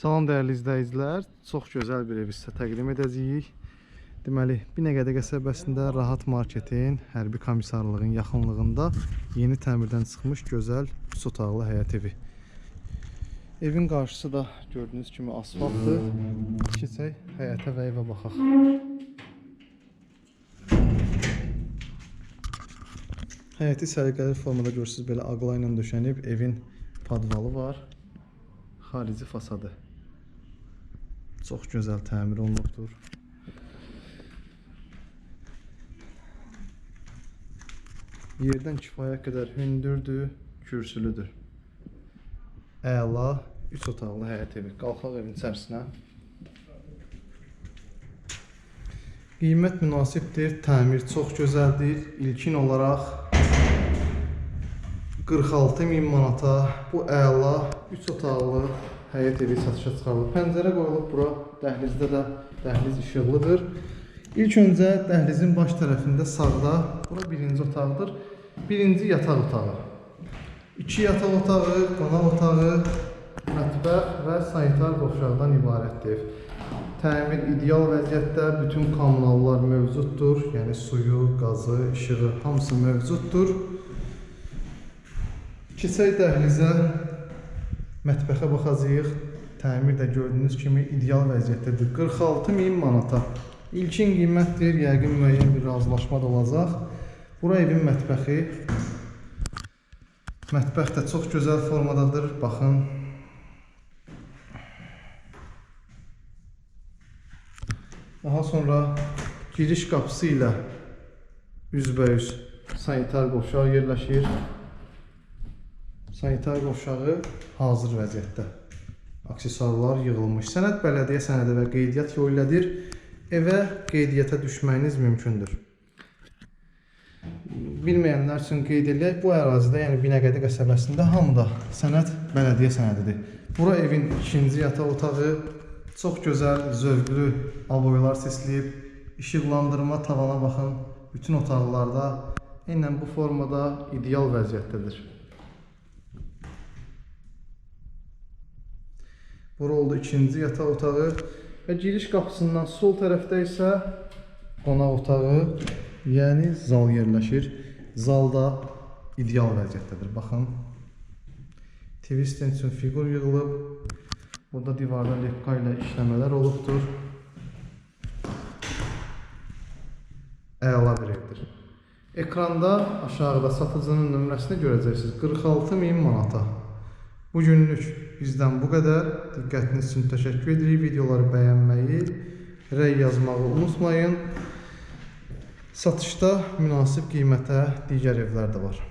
Salam dəyərli izləyicilər. Çox gözəl bir ev sizə təqdim edəcəyik. Deməli, Binəqədi qəsəbəsində Rahat Marketin hərbi komissarlığın yaxınlığında yeni təmirdən çıxmış gözəl 3 otaqlı evi. Evin qarşısı da gördüyünüz kimi asfaltdır. Keçək həyətə və evə baxaq. Həyəti səliqəli formada görürsüz belə ağla ilə döşənib. Evin padvalı var. Xarici fasadı. Çox gözəl təmir olunubdur. Yerdən kifayət qədər hündürdür, kürsülüdür. Əla 3 otaqlı həyət evi. Qalxaq evin içərisinə. Qiymət münasibdir, təmir çox gözəldir. İlkin olaraq 46 min manata bu əla 3 otaqlı həyət evi satışa çıxarılıb. Pəncərə qoyulub bura. Dəhlizdə də dəhliz işıqlıdır. İlk öncə dəhlizin baş tərəfində sağda bura birinci otaqdır. Birinci yataq otağı. İki yataq otağı, qonaq otağı, mətbəx və sanitar qovşaqdan ibarətdir. Təmir ideal vəziyyətdə, bütün kommunallar mövcuddur. Yəni suyu, qazı, işığı hamısı mövcuddur. Keçək dəhlizə mətbəxə baxacağıq. Təmir də gördüyünüz kimi ideal vəziyyətdədir. 46 min manata. İlkin qiymətdir, yəqin müəyyən bir razılaşma da olacaq. Bura evin mətbəxi. Mətbəx də çox gözəl formadadır. Baxın. Daha sonra giriş qapısı ilə üzbəüz sanitar qovşaq yerləşir. Sanitar qovşağı hazır vəziyyətdə. Aksesuarlar yığılmış. Sənəd bələdiyyə sənədi və qeydiyyat yolu ilədir. Evə qeydiyyata düşməyiniz mümkündür. Bilməyənlər üçün qeyd edək, bu ərazidə, yəni Binəqədi qəsəbəsində hamıda sənəd bələdiyyə sənədidir. Bura evin ikinci yataq otağı çox gözəl, zövqlü avoylar sisləyib, işıqlandırma tavana baxın. Bütün otaqlarda eynən bu formada ideal vəziyyətdədir. Bura oldu ikinci yataq otağı və giriş qapısından sol tərəfdə isə qonaq otağı, yəni zal yerləşir. Zal da ideal vəziyyətdədir. Baxın. TV üçün fiqur yığılıb. Burada divarda lepka ilə işləmələr olubdur. Əla bir evdir. Ekranda aşağıda satıcının nömrəsini görəcəksiniz. 46 min manata. Bu günlük bizdən bu qədər. Diqqətiniz üçün təşəkkür edirik. Videoları bəyənməyi, rəy yazmağı unutmayın. Satışda münasib qiymətə digər evlər də var.